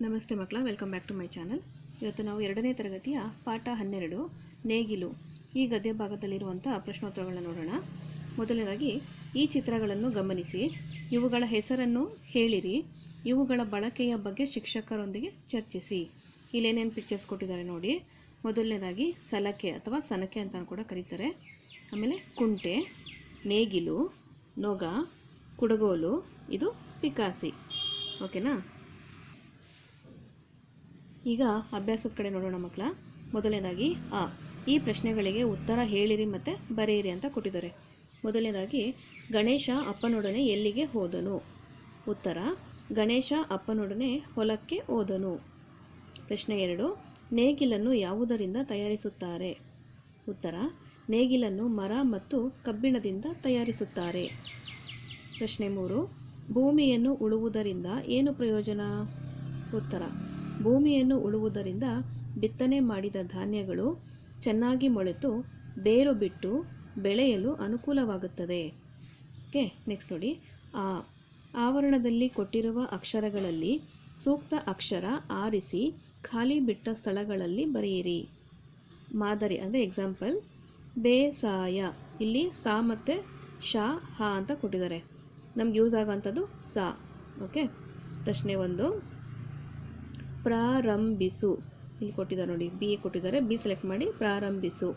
ನಮಸ್ತೆ ಮಕ್ಕಳ, welcome back to my channel. ಇವತ್ತು ನಾವು ಎರಡನೇ ತರಗತಿಯ ಪಾಠ ಹನ್ನೆರಡು, ನೇಗಿಲು. ಈ ಗದ್ಯ ಭಾಗದಲ್ಲಿರುವಂಥ ಪ್ರಶ್ನೋತ್ತರಗಳನ್ನು ನೋಡೋಣ. ಮೊದಲನೇದಾಗಿ, ಈ ಚಿತ್ರಗಳನ್ನು ಗಮನಿಸಿ. ಇವುಗಳ ಹೆಸರನ್ನು ಹೇಳಿರಿ. ಇವುಗಳ ಬಳಕೆಯ ಬಗ್ಗೆ ಶಿಕ್ಷಕರೊಂದಿಗೆ ಚರ್ಚಿಸಿ. ಇಲ್ಲೇನೇನು ಪಿಕ್ಚರ್ಸ್ ಕೊಟ್ಟಿದ್ದಾರೆ ನೋಡಿ. ಮೊದಲನೇದಾಗಿ, ಸಲಕೆ ಅಥವಾ ಸನಕೆ ಅಂತ ಕೂಡ ಕರೀತಾರೆ. ಆಮೇಲೆ ಕುಂಟೆ, ನೇಗಿಲು, ನೊಗ, ಕುಡಗೋಲು, ಇದು ಪಿಕಾಸಿ. ಓಕೆನಾ? ಈಗ ಅಭ್ಯಾಸದ ಕಡೆ ನೋಡೋಣ ಮಕ್ಕಳ. ಮೊದಲನೇದಾಗಿ, ಆ, ಈ ಪ್ರಶ್ನೆಗಳಿಗೆ ಉತ್ತರ ಹೇಳಿರಿ ಮತ್ತು ಬರೆಯಿರಿ ಅಂತ ಕೊಟ್ಟಿದ್ದಾರೆ. ಮೊದಲನೇದಾಗಿ, ಗಣೇಶ ಅಪ್ಪನೊಡನೆ ಎಲ್ಲಿಗೆ ಹೋದನು? ಉತ್ತರ, ಗಣೇಶ ಅಪ್ಪನೊಡನೆ ಹೊಲಕ್ಕೆ ಹೋದನು. ಪ್ರಶ್ನೆ ಎರಡು, ನೇಗಿಲನ್ನು ಯಾವುದರಿಂದ ತಯಾರಿಸುತ್ತಾರೆ? ಉತ್ತರ, ನೇಗಿಲನ್ನು ಮರ ಮತ್ತು ಕಬ್ಬಿಣದಿಂದ ತಯಾರಿಸುತ್ತಾರೆ. ಪ್ರಶ್ನೆ ಮೂರು, ಭೂಮಿಯನ್ನು ಉಳುವುದರಿಂದ ಏನು ಪ್ರಯೋಜನ? ಉತ್ತರ ಭೂಮಿಯನ್ನು ಉಳುವುದರಿಂದ ಬಿತ್ತನೆ ಮಾಡಿದ ಧಾನ್ಯಗಳು ಚೆನ್ನಾಗಿ ಮೊಳೆತು ಬೇರು ಬಿಟ್ಟು ಬೆಳೆಯಲು ಅನುಕೂಲವಾಗುತ್ತದೆ. ಓಕೆ ನೆಕ್ಸ್ಟ್ ನೋಡಿ. ಆ ಆವರಣದಲ್ಲಿ ಕೊಟ್ಟಿರುವ ಅಕ್ಷರಗಳಲ್ಲಿ ಸೂಕ್ತ ಅಕ್ಷರ ಆರಿಸಿ ಖಾಲಿ ಬಿಟ್ಟ ಸ್ಥಳಗಳಲ್ಲಿ ಬರೆಯಿರಿ. ಮಾದರಿ ಅಂದರೆ ಎಕ್ಸಾಂಪಲ್ ಬೇಸಾಯ ಇಲ್ಲಿ ಸಾ ಮತ್ತು ಶಾ ಹ ಅಂತ ಕೊಟ್ಟಿದ್ದಾರೆ. ನಮ್ಗೆ ಯೂಸ್ ಆಗೋವಂಥದ್ದು ಸಾ. ಓಕೆ, ಪ್ರಶ್ನೆ ಒಂದು. ಪ್ರಾರಂಭಿಸು. ಇಲ್ಲಿ ಕೊಟ್ಟಿದ್ದಾರೆ ನೋಡಿ ಬಿ ಕೊಟ್ಟಿದ್ದಾರೆ. ಬಿ ಸೆಲೆಕ್ಟ್ ಮಾಡಿ ಪ್ರಾರಂಭಿಸು.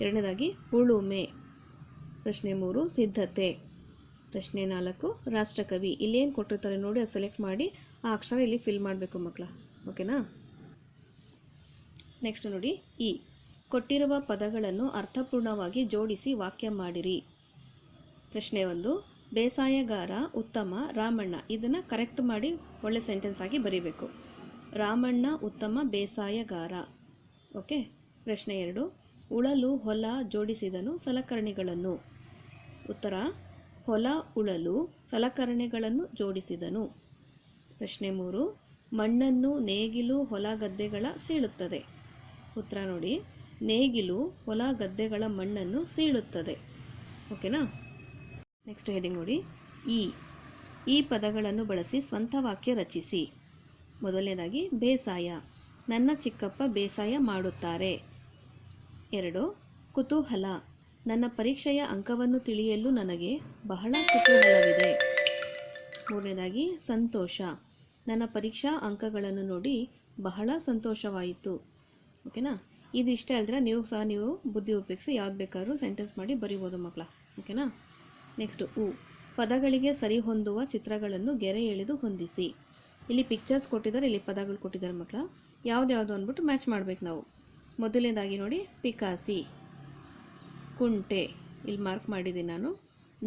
ಎರಡನೇದಾಗಿ ಉಳುಮೆ. ಪ್ರಶ್ನೆ ಮೂರು, ಸಿದ್ಧತೆ. ಪ್ರಶ್ನೆ ನಾಲ್ಕು, ರಾಷ್ಟ್ರಕವಿ. ಇಲ್ಲೇನು ಕೊಟ್ಟಿರ್ತಾರೆ ನೋಡಿ, ಅದು ಸೆಲೆಕ್ಟ್ ಮಾಡಿ ಆ ಅಕ್ಷರ ಇಲ್ಲಿ ಫಿಲ್ ಮಾಡಬೇಕು ಮಕ್ಕಳ ಓಕೆನಾ ನೆಕ್ಸ್ಟ್ ನೋಡಿ ಇ ಕೊಟ್ಟಿರುವ ಪದಗಳನ್ನು ಅರ್ಥಪೂರ್ಣವಾಗಿ ಜೋಡಿಸಿ ವಾಕ್ಯ ಮಾಡಿರಿ. ಪ್ರಶ್ನೆ ಒಂದು, ಬೇಸಾಯಗಾರ ಉತ್ತಮ ರಾಮಣ್ಣ. ಇದನ್ನು ಕರೆಕ್ಟ್ ಮಾಡಿ ಒಳ್ಳೆ ಸೆಂಟೆನ್ಸ್ ಆಗಿ ಬರೀಬೇಕು. ರಾಮಣ್ಣ ಉತ್ತಮ ಬೇಸಾಯಗಾರ. ಓಕೆ? ಪ್ರಶ್ನೆ ಎರಡು. ಉಳಲು ಹೊಲ ಜೋಡಿಸಿದನು ಸಲಕರಣೆಗಳನ್ನು. ಉತ್ತರ, ಹೊಲ ಉಳಲು ಸಲಕರಣೆಗಳನ್ನು ಜೋಡಿಸಿದನು. ಪ್ರಶ್ನೆ ಮೂರು. ಮಣ್ಣನ್ನು ನೇಗಿಲು ಹೊಲ ಗದ್ದೆಗಳ ಸೀಳುತ್ತದೆ. ಉತ್ತರ ನೋಡಿ. ನೇಗಿಲು ಹೊಲ ಗದ್ದೆಗಳ ಮಣ್ಣನ್ನು ಸೀಳುತ್ತದೆ. ಓಕೆನಾ? ನೆಕ್ಸ್ಟ್ ಹೆಡಿಂಗ್ ನೋಡಿ. ಈ ಈ ಪದಗಳನ್ನು ಬಳಸಿ ಸ್ವಂತ ವಾಕ್ಯ ರಚಿಸಿ. ಮೊದಲನೇದಾಗಿ ಬೇಸಾಯ. ನನ್ನ ಚಿಕ್ಕಪ್ಪ ಬೇಸಾಯ ಮಾಡುತ್ತಾರೆ. ಎರಡು, ಕುತೂಹಲ. ನನ್ನ ಪರೀಕ್ಷೆಯ ಅಂಕವನ್ನು ತಿಳಿಯಲು ನನಗೆ ಬಹಳ ಕುತೂಹಲವಿದೆ. ಮೂರನೇದಾಗಿ, ಸಂತೋಷ. ನನ್ನ ಪರೀಕ್ಷಾ ಅಂಕಗಳನ್ನು ನೋಡಿ ಬಹಳ ಸಂತೋಷವಾಯಿತು. ಓಕೆನಾ? ಇದಿಷ್ಟೇ ಅಲ್ದ್ರೆ ನೀವು ಸಹ ನೀವು ಬುದ್ಧಿ ಉಪಯೋಗಿಸಿ ಯಾವ್ದು ಬೇಕಾದ್ರೂ ಸೆಂಟೆನ್ಸ್ ಮಾಡಿ ಬರಿಬೋದು ಮಕ್ಕಳ ಓಕೆನಾ? ನೆಕ್ಸ್ಟ್ ಉ. ಪದಗಳಿಗೆ ಸರಿಹೊಂದುವ ಚಿತ್ರಗಳನ್ನು ಗೆರೆ ಎಳೆದು ಹೊಂದಿಸಿ. ಇಲ್ಲಿ ಪಿಕ್ಚರ್ಸ್ ಕೊಟ್ಟಿದ್ದಾರೆ, ಇಲ್ಲಿ ಪದಗಳು ಕೊಟ್ಟಿದ್ದಾರೆ ಮಕ್ಕಳ. ಯಾವ್ದು ಅಂದ್ಬಿಟ್ಟು ಮ್ಯಾಚ್ ಮಾಡ್ಬೇಕು ನಾವು. ಮೊದಲನೇದಾಗಿ ನೋಡಿ, ಪಿಕಾಸಿ, ಕುಂಟೆ. ಇಲ್ಲಿ ಮಾರ್ಕ್ ಮಾಡಿದ್ದೀನಿ ನಾನು.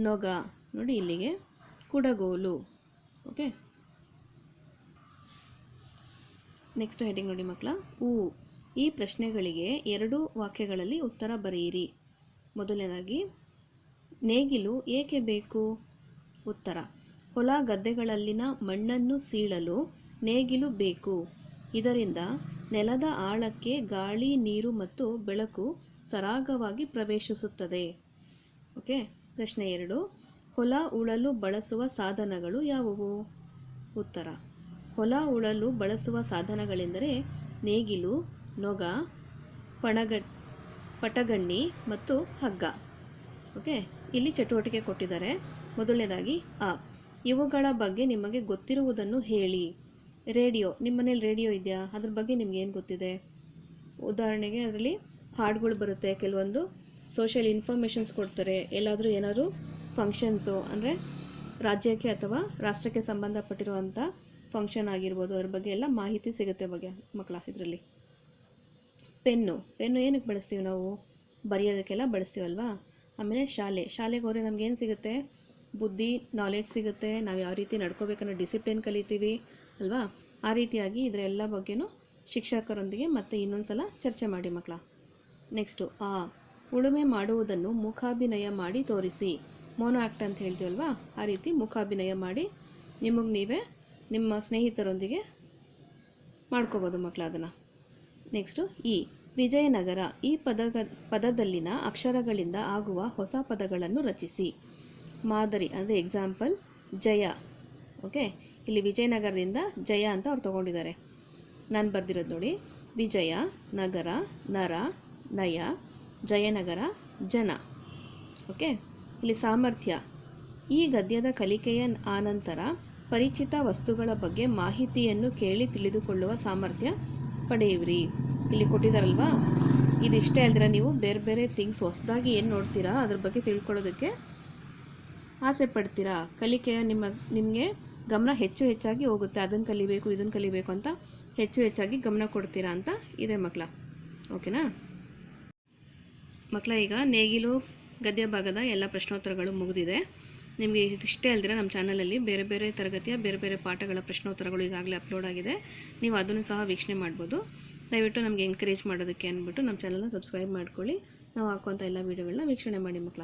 ನೊಗ, ನೋಡಿ ಇಲ್ಲಿಗೆ. ಕುಡಗೋಲು ಓಕೆ ನೆಕ್ಸ್ಟ್ ಹೆಡಿಂಗ್ ನೋಡಿ ಮಕ್ಕಳ. ಹೂ ಈ ಪ್ರಶ್ನೆಗಳಿಗೆ ಎರಡು ವಾಕ್ಯಗಳಲ್ಲಿ ಉತ್ತರ ಬರೆಯಿರಿ. ಮೊದಲನೇದಾಗಿ, ನೇಗಿಲು ಏಕೆ ಬೇಕು? ಉತ್ತರ. ಹೊಲ ಗದ್ದೆಗಳಲ್ಲಿನ ಮಣ್ಣನ್ನು ಸೀಳಲು ನೇಗಿಲು ಬೇಕು. ಇದರಿಂದ ನೆಲದ ಆಳಕ್ಕೆ ಗಾಳಿ, ನೀರು ಮತ್ತು ಬೆಳಕು ಸರಾಗವಾಗಿ ಪ್ರವೇಶಿಸುತ್ತದೆ. ಓಕೆ, ಪ್ರಶ್ನೆ ಎರಡು. ಹೊಲ ಉಳಲು ಬಳಸುವ ಸಾಧನಗಳು ಯಾವುವು? ಉತ್ತರ. ಹೊಲ ಉಳಲು ಬಳಸುವ ಸಾಧನಗಳೆಂದರೆ ನೇಗಿಲು, ನೊಗ, ಪಣಗ, ಪಟಗಣ್ಣಿ ಮತ್ತು ಹಗ್ಗ. ಓಕೆ, ಇಲ್ಲಿ ಚಟುವಟಿಕೆ ಕೊಟ್ಟಿದ್ದಾರೆ. ಮೊದಲನೇದಾಗಿ ಆ ಇವುಗಳ ಬಗ್ಗೆ ನಿಮಗೆ ಗೊತ್ತಿರುವುದನ್ನು ಹೇಳಿ. ರೇಡಿಯೋ, ನಿಮ್ಮ ಮನೇಲಿ ರೇಡಿಯೋ ಇದೆಯಾ? ಅದ್ರ ಬಗ್ಗೆ ನಿಮ್ಗೆ ಏನು ಗೊತ್ತಿದೆ? ಉದಾಹರಣೆಗೆ ಅದರಲ್ಲಿ ಹಾಡುಗಳು ಬರುತ್ತೆ. ಕೆಲವೊಂದು ಸೋಷಿಯಲ್ ಇನ್ಫಾರ್ಮೇಷನ್ಸ್ ಕೊಡ್ತಾರೆ. ಎಲ್ಲಾದರೂ ಏನಾದರೂ ಫಂಕ್ಷನ್ಸು ಅಂದರೆ ರಾಜ್ಯಕ್ಕೆ ಅಥವಾ ರಾಷ್ಟ್ರಕ್ಕೆ ಸಂಬಂಧಪಟ್ಟಿರುವಂಥ ಫಂಕ್ಷನ್ ಆಗಿರ್ಬೋದು. ಅದ್ರ ಬಗ್ಗೆ ಎಲ್ಲ ಮಾಹಿತಿ ಸಿಗುತ್ತೆ ಬಗ್ಗೆ ಮಕ್ಕಳ ಇದರಲ್ಲಿ. ಪೆನ್ನು. ಪೆನ್ನು ಏನಕ್ಕೆ ಬಳಸ್ತೀವಿ ನಾವು? ಬರೆಯೋದಕ್ಕೆಲ್ಲ ಬಳಸ್ತೀವಲ್ವಾ? ಆಮೇಲೆ ಶಾಲೆ. ಶಾಲೆಗೆ ಹೋದರೆ ನಮ್ಗೆ ಏನು ಸಿಗುತ್ತೆ? ಬುದ್ಧಿ ನಾಲೆಜ್ ಸಿಗುತ್ತೆ. ನಾವು ಯಾವ ರೀತಿ ನಡ್ಕೋಬೇಕನ್ನೋ ಡಿಸಿಪ್ಲಿನ್ ಕಲಿತೀವಿ, ಅಲ್ವಾ? ಆ ರೀತಿಯಾಗಿ ಇದರ ಎಲ್ಲ ಬಗ್ಗೆನೂ ಶಿಕ್ಷಕರೊಂದಿಗೆ ಮತ್ತೆ ಇನ್ನೊಂದು ಸಲ ಚರ್ಚೆ ಮಾಡಿ ಮಕ್ಕಳ ನೆಕ್ಸ್ಟು ಆ ಉಳುಮೆ ಮಾಡುವುದನ್ನು ಮುಖಾಭಿನಯ ಮಾಡಿ ತೋರಿಸಿ. ಮೋನೋ ಆ್ಯಕ್ಟ್ ಅಂತ ಹೇಳ್ತೀವಲ್ವಾ? ಆ ರೀತಿ ಮುಖಾಭಿನಯ ಮಾಡಿ ನಿಮಗೆ ನೀವೇ ನಿಮ್ಮ ಸ್ನೇಹಿತರೊಂದಿಗೆ ಮಾಡ್ಕೋಬೋದು ಮಕ್ಕಳ ಅದನ್ನು. ನೆಕ್ಸ್ಟು ಈ ವಿಜಯನಗರ ಈ ಪದಗ, ಪದದಲ್ಲಿನ ಅಕ್ಷರಗಳಿಂದ ಆಗುವ ಹೊಸ ಪದಗಳನ್ನು ರಚಿಸಿ. ಮಾದರಿ, ಅಂದರೆ ಎಕ್ಸಾಂಪಲ್ ಜಯ. ಓಕೆ ಇಲ್ಲಿ ವಿಜಯನಗರದಿಂದ ಜಯ ಅಂತ ಅವ್ರು ತೊಗೊಂಡಿದ್ದಾರೆ. ನಾನು ಬರೆದಿರೋದು ನೋಡಿ. ವಿಜಯ, ನಗರ, ನರ, ನಯ, ಜಯನಗರ, ಜನ. ಓಕೆ ಇಲ್ಲಿ ಸಾಮರ್ಥ್ಯ. ಈ ಗದ್ಯದ ಕಲಿಕೆಯ ಆನಂತರ ಪರಿಚಿತ ವಸ್ತುಗಳ ಬಗ್ಗೆ ಮಾಹಿತಿಯನ್ನು ಕೇಳಿ ತಿಳಿದುಕೊಳ್ಳುವ ಸಾಮರ್ಥ್ಯ ಪಡೆಯುವ್ರಿ ಇಲ್ಲಿ ಕೊಟ್ಟಿದ್ದಾರಲ್ವಾ ಇದಿಷ್ಟೇ, ಅಲ್ದಿರ ನೀವು ಬೇರೆ ಬೇರೆ ಥಿಂಗ್ಸ್ ಹೊಸದಾಗಿ ಏನು ನೋಡ್ತೀರಾ? ಅದ್ರ ಬಗ್ಗೆ ತಿಳ್ಕೊಳ್ಳೋದಕ್ಕೆ ಆಸೆ ಪಡ್ತೀರಾ? ಕಲಿಕೆಯ ನಿಮ್ಮ, ನಿಮಗೆ ಗಮನ ಹೆಚ್ಚು ಹೆಚ್ಚಾಗಿ ಹೋಗುತ್ತೆ. ಅದನ್ನು ಕಲಿಬೇಕು ಇದನ್ನು ಕಲಿಬೇಕು ಅಂತ ಹೆಚ್ಚು ಹೆಚ್ಚಾಗಿ ಗಮನ ಕೊಡ್ತೀರಾ ಅಂತ ಇದೆ ಮಕ್ಕಳ ಓಕೆನಾ? ಮಕ್ಕಳ ಈಗ ನೇಗಿಲು ಗದ್ಯ ಭಾಗದ ಎಲ್ಲ ಪ್ರಶ್ನೋತ್ತರಗಳು ಮುಗಿದಿದೆ. ನಿಮಗೆ ಇದಿಷ್ಟೇ ಅಲ್ದಿರ ನಮ್ಮ ಚಾನಲಲ್ಲಿ ಬೇರೆ ಬೇರೆ ತರಗತಿಯ ಬೇರೆ ಬೇರೆ ಪಾಠಗಳ ಪ್ರಶ್ನೋತ್ತರಗಳು ಈಗಾಗಲೇ ಅಪ್ಲೋಡ್ ಆಗಿದೆ. ನೀವು ಅದನ್ನು ಸಹ ವೀಕ್ಷಣೆ ಮಾಡ್ಬೋದು. ದಯವಿಟ್ಟು ನಮಗೆ ಎನ್ಕರೇಜ್ ಮಾಡೋದಕ್ಕೆ ಅಂದ್ಬಿಟ್ಟು ನಮ್ಮ ಚಾನಲ್ನ ಸಬ್ಸ್ಕ್ರೈಬ್ ಮಾಡ್ಕೊಳ್ಳಿ. ನಾವು ಹಾಕುವಂಥ ಎಲ್ಲ ವೀಡಿಯೋಗಳನ್ನ ವೀಕ್ಷಣೆ ಮಾಡಿ ಮಕ್ಕಳ